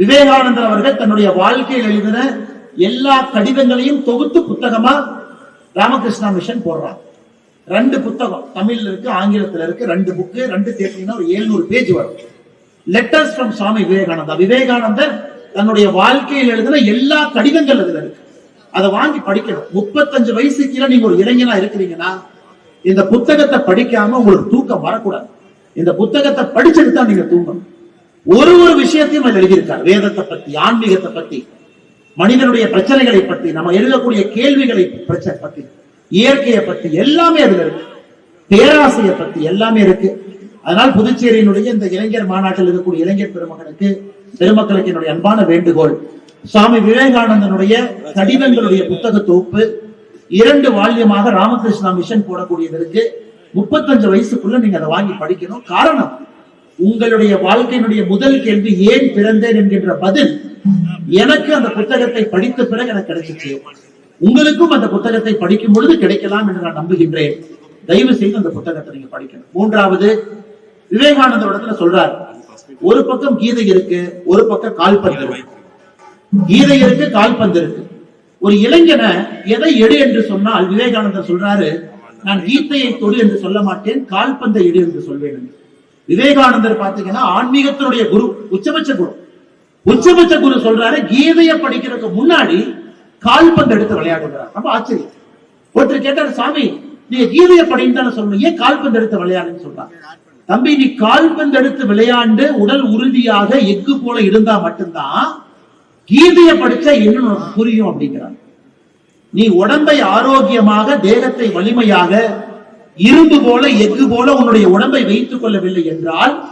விவேகானந்தர் அவர்கள் தன்னுடைய வாழ்க்கையில் எழுதின எல்லா கடிதங்களையும் தொகுத்து புத்தகமா ராமகிருஷ்ணா மிஷன் போடுறாங்க ரெண்டு புத்தகம் தமிழ்ல இருக்கு ஆங்கிலத்துல இருக்கு ரெண்டு புக்கு ரெண்டு தேர்ட்டினா ஒரு 700 பேஜ் வரும். Letters from Swami Vivekananda. விவேகானந்தர் தன்னுடைய வாழ்க்கையில் எழுதின எல்லா கடிதங்கள் அதுல இருக்கு. அதை வாங்கி படிக்கணும். முப்பத்தஞ்சு வயசு கீழே நீங்க ஒரு இளைஞனா இருக்கிறீங்கன்னா இந்த புத்தகத்தை படிக்காம உங்களுக்கு தூக்கம் வரக்கூடாது. இந்த புத்தகத்தை படிச்சுட்டு தான் நீங்க தூங்கணும். ஒரு ஒரு விஷயத்தையும் அவர் எழுதியிருக்கார். வேதத்தை பத்தி ஆன்மீகத்தை பத்தி மனிதனுடைய பிரச்சனைகளை பத்தி நம்ம எழுதக்கூடிய கேள்விகளை பிரச்சனை பத்தி இயற்கையை பத்தி எல்லாமே அதுல இருக்கு. பேராசையை பத்தி எல்லாமே இருக்கு. அதனால் புதுச்சேரியினுடைய இந்த இளைஞர் மாநாட்டில் இருக்கக்கூடிய இளைஞர் பெருமகனுக்கு பெருமக்களுக்கு என்னுடைய அன்பான வேண்டுகோள். சுவாமி விவேகானந்தனுடைய கடிதங்களுடைய புத்தக தொகுப்பு இரண்டு வால்யமாக ராமகிருஷ்ணா மிஷன் போடக்கூடியது இருக்கு. முப்பத்தஞ்சு வயசுக்குள்ள நீங்க அதை வாங்கி படிக்கணும். காரணம் உங்களுடைய வாழ்க்கையினுடைய முதல் கேள்வி ஏன் பிறந்தேன்? என்கின்ற பதில் எனக்கு அந்த புத்தகத்தை படித்த பிறகு எனக்கு கிடைச்சிச்சு. உங்களுக்கும் அந்த புத்தகத்தை படிக்கும் பொழுது கிடைக்கலாம் என்று நான் நம்புகின்றேன். தயவு செய்து அந்த புத்தகத்தை நீங்க படிக்கணும். மூன்றாவது விவேகானந்த இடத்துல சொல்றாரு ஒரு பக்கம் கீதை இருக்கு ஒரு பக்கம் கால்பந்து இருக்கு. கீதை இருக்கு கால்பந்து இருக்கு. ஒரு இளைஞனை எதை எடு என்று சொன்னால் விவேகானந்தர் சொல்றாரு நான் கீதையை தொடு என்று சொல்ல மாட்டேன் கால்பந்தை எடு என்று சொல்வேன். என்று. விவேகானந்தர் பாத்தீங்கன்னா ஆன்மீகத்தினுடைய குரு உச்சபட்ச குரு. உச்சபட்ச குரு சொல்றாரு கீதையை படிக்கிறதுக்கு முன்னாடி கால்பந்து எடுத்து விளையாடுகிறார். ரொம்ப ஆச்சரியம். ஒருத்தர் கேட்டாரு சாமி நீங்க கீதையை படின்னு தானே சொல்லணும் ஏன் கால்பந்து எடுத்து விளையாடுன்னு சொல்றாங்க தம்பி நீ கால்பந்து எடுத்து விளையாண்டு உடல் உறுதியாக எஃகு போல இருந்தா மட்டும்தான் கீதையை படிச்சா என்ன புரியும் அப்படிங்கிறார். நீ உடம்பை ஆரோக்கியமாக தேகத்தை வலிமையாக இரும்பு போல எஃகு போல உன்னுடைய உடம்பை வைத்துக் கொள்ளவில்லை என்றால்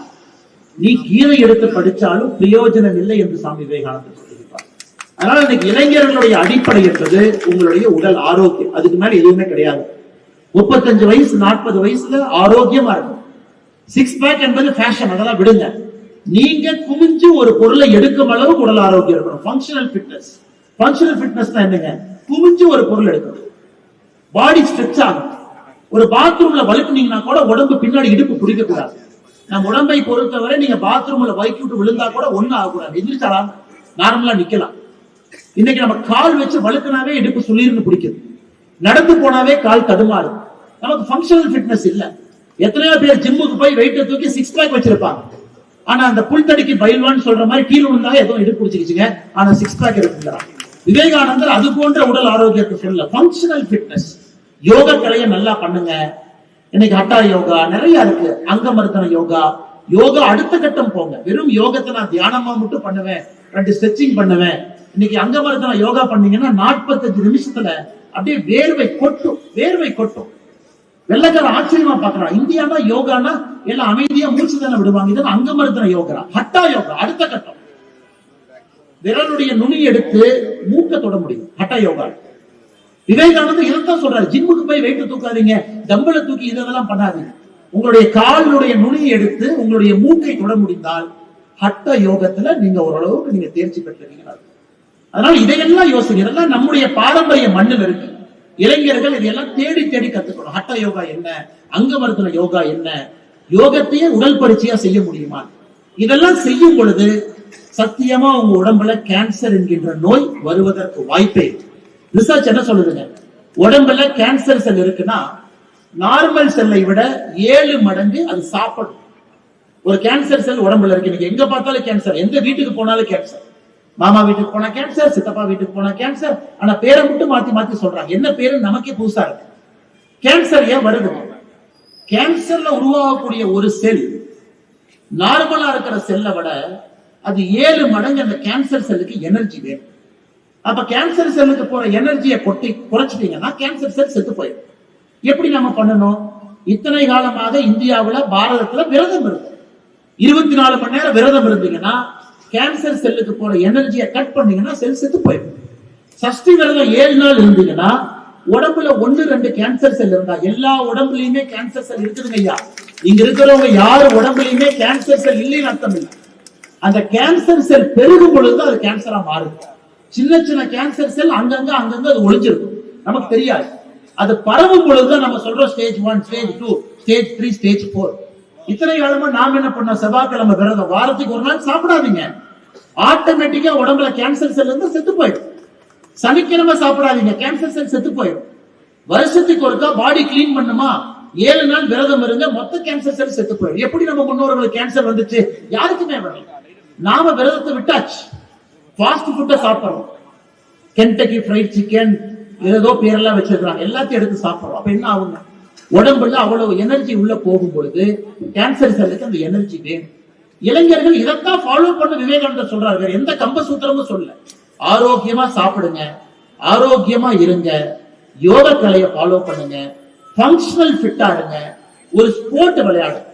நீ கீதை எடுத்து படிச்சாலும் பிரயோஜனம் இல்லை என்று சாமி விவேகானந்தர் சொல்லியிருப்பார். அதனால இன்னைக்கு இளைஞர்களுடைய அடிப்படை என்பது உங்களுடைய உடல் ஆரோக்கியம். அதுக்கு மேல எதுவுமே கிடையாது. முப்பத்தஞ்சு வயசு நாற்பது வயசுல ஆரோக்கியமா இருக்கும். சிக்ஸ் பேக் என்பது ஃபேஷன் அதெல்லாம் விடுங்க. நீங்க குமிஞ்சு ஒரு பொருளை எடுக்கும் அளவுக்கு உடல் ஆரோக்கியம் இருக்கணும். ஃபங்க்ஷனல் ஃபிட்னஸ் ஃபங்க்ஷனல் ஃபிட்னஸ் என்னங்க? குமிஞ்சு ஒரு பொருள் எடுக்கணும். பாடி ஸ்ட்ரெச் ஆகும் ஒரு பாத்ரூம்ல வலுக்குனீங்கன்னா கூட உடம்பு பின்னாடி இடுப்பு பிடிக்க கூடாது நம்ம உடம்பை பொறுத்தவரை நீங்க பாத்ரூம்ல வைக்கி விட்டு விழுந்தா கூட ஒண்ணும் ஆகக்கூடாது. எந்திரிச்சாலாம் நார்மலா நிக்கலாம். இன்னைக்கு நம்ம கால் வச்சு வழுக்கினாவே இடுப்பு சுளிர்னு பிடிக்குது. நடந்து போனாவே கால் தடுமாறு நமக்கு ஃபங்க்ஷனல் ஃபிட்னஸ் இல்ல. எத்தனையோ பேர் ஜிம்முக்கு போய் வெயிட்டை தூக்கி சிக்ஸ் பேக் வச்சிருப்பாங்க. ஆனா அந்த புல்தடிக்கு பயில்வான்னு சொல்ற மாதிரி கீழே விழுந்தா எதுவும் இடுப்பு பிடிச்சிக்கிச்சுங்க. ஆனா சிக்ஸ் பேக் இருக்குங்கிறான் விவேகானந்தர் அது போன்ற உடல் ஆரோக்கியத்தை சொல்லல. ஃபங்க்ஷனல் ஃபிட்னஸ் யோக கலையை நல்லா பண்ணுங்க. இன்னைக்கு ஹட்டா யோகா நிறைய இருக்கு. அங்க மருத்துவ யோகா யோகா அடுத்த கட்டம் போங்க. வெறும் யோகத்தை நான் தியானமா மட்டும் பண்ணுவேன். ரெண்டு ஸ்ட்ரெச்சிங் பண்ணுவேன். இன்னைக்கு அங்க மருத்துவ யோகா பண்ணீங்கன்னா நாற்பத்தஞ்சு நிமிஷத்துல அப்படியே வேர்வை கொட்டும் வேர்வை கொட்டும். வெள்ளக்கார ஆச்சரியமா பாக்குறான் இந்தியானா யோகானா? எல்லாம் அமைதியா மூச்சு தானே விடுவாங்க. இதெல்லாம் அங்க மருத்துவ யோகா ஹட்டா யோகா அடுத்த கட்டம். விரலுடைய நுனி எடுத்து மூக்க தொட முடியும். ஹட்டா யோகா. விவேகானந்தர் இதைத்தான் சொல்றாரு. ஜிம்முக்கு போய் வெயிட்டு தூக்காதீங்க. தம்பளை தூக்கி இதெல்லாம் பண்ணாதீங்க. உங்களுடைய காலினுடைய நுனியை எடுத்து உங்களுடைய மூக்கை தொட முடிந்தால் ஹட்ட யோகத்துல நீங்க ஓரளவுக்கு நீங்க தேர்ச்சி பெற்றிருக்கீங்க அதனால இதையெல்லாம் யோசிங்க. இதெல்லாம் நம்முடைய பாரம்பரிய மண்ணில் இருக்கு. இளைஞர்கள் இதையெல்லாம் தேடி தேடி கத்துக்கணும். ஹட்ட யோகா என்ன? அங்கமருத்துல யோகா என்ன? யோகத்தையே உடல் பயிற்சியா செய்ய முடியுமா? இதெல்லாம் செய்யும் பொழுது சத்தியமா உங்க உடம்புல கேன்சர் என்கின்ற நோய் வருவதற்கு வாய்ப்பே ரிசர்ச் என்ன சொல்லுதுங்க? உடம்புல கேன்சர் செல் இருக்குன்னா நார்மல் செல்லை விட ஏழு மடங்கு அது சாப்பிடும். ஒரு கேன்சர் செல் உடம்புல இருக்கு. நீங்க எங்க பார்த்தாலும் கேன்சர் எந்த வீட்டுக்கு போனாலும் கேன்சர் மாமா வீட்டுக்கு போனா கேன்சர் சித்தப்பா வீட்டுக்கு போனா கேன்சர் ஆனா பேரை மட்டும் மாத்தி மாத்தி சொல்றாங்க. என்ன பேரு நமக்கே புதுசா இருக்கு. கேன்சர் ஏன் வருது? கேன்சர்ல உருவாகக்கூடிய ஒரு செல் நார்மலா இருக்கிற செல்லை விட அது ஏழு மடங்கு அந்த கேன்சர் செல்லுக்கு எனர்ஜி வேணும். அப்ப கேன்சர் செல்லுக்கு போற எனர்ஜியை கொட்டி குறைச்சிட்டீங்கன்னா கேன்சர் செல் செத்து போயிடும். எப்படி நம்ம பண்ணணும்? இத்தனை காலமாக இந்தியாவுல பாரதத்துல விரதம் இருந்தது இருபத்தி நாலு மணி நேரம் விரதம் இருந்தீங்கன்னா கேன்சர் செல்லுக்கு போற எனர்ஜியை கட் பண்ணீங்கன்னா செல் செத்து போயிடும். சஷ்டி விரதம் ஏழு நாள் இருந்தீங்கன்னா உடம்புல ஒன்னு ரெண்டு கேன்சர் செல் இருந்தா எல்லா உடம்புலயுமே கேன்சர் செல் இருக்குதுங்க ஐயா. இங்க இருக்கிறவங்க யாரு உடம்புலயுமே கேன்சர் செல் இல்லைன்னு அர்த்தம் இல்லை. அந்த கேன்சர் செல் பெருகும் பொழுது அது கேன்சரா மாறுது. சின்ன சின்ன கேன்சர் செல் அங்கங்க அங்கங்க அது ஒளிஞ்சிருக்கும். நமக்கு தெரியாது. அது பரவும் பொழுதுதான் நம்ம சொல்றோம் stage one stage two stage three stage four இத்தனை காலமா நாம என்ன பண்ணோம்? செவ்வாய்க்கிழமை விரதம். வாரத்துக்கு ஒரு நாள் சாப்பிடாதீங்க. ஆட்டோமேட்டிக்கா உடம்புல கேன்சர் செல் இருந்து செத்து போயிடும். சனிக்கிழமை சாப்பிடாதீங்க. கேன்சர் செல் செத்து போயிடும். வருஷத்துக்கு ஒருக்கா பாடி க்ளீன் பண்ணுமா? ஏழு நாள் விரதம் இருங்க மொத்த கேன்சர் செல் செத்து போயிடும். எப்படி நம்ம முன்னோர்களுக்கு கேன்சர் வந்துச்சு? யாருக்குமே வரல. நாம விரதத்தை விட்டாச்சு. ஃபாஸ்ட் ஃபுட்டை சாப்பிட்றோம். கென்டக்கி ஃப்ரைட் சிக்கன் ஏதோ பேரெல்லாம் வச்சிருக்கிறாங்க. எல்லாத்தையும் எடுத்து சாப்பிடுறோம். அப்ப என்ன ஆகுங்க? உடம்புல அவ்வளவு எனர்ஜி உள்ள போகும் பொழுது கேன்சர் செல்லுக்கு அந்த எனர்ஜி வேணும். இளைஞர்கள் இதைத்தான் ஃபாலோ பண்ண விவேகானந்தர் சொல்றாரு. வேற எந்த கம்ப சூத்திரமும் சொல்ல ஆரோக்கியமா சாப்பிடுங்க. ஆரோக்கியமா இருங்க. யோக கலையை ஃபாலோ பண்ணுங்க. ஃபங்க்ஷனல் ஃபிட்டா இருங்க ஒரு ஸ்போர்ட் விளையாடுங்க.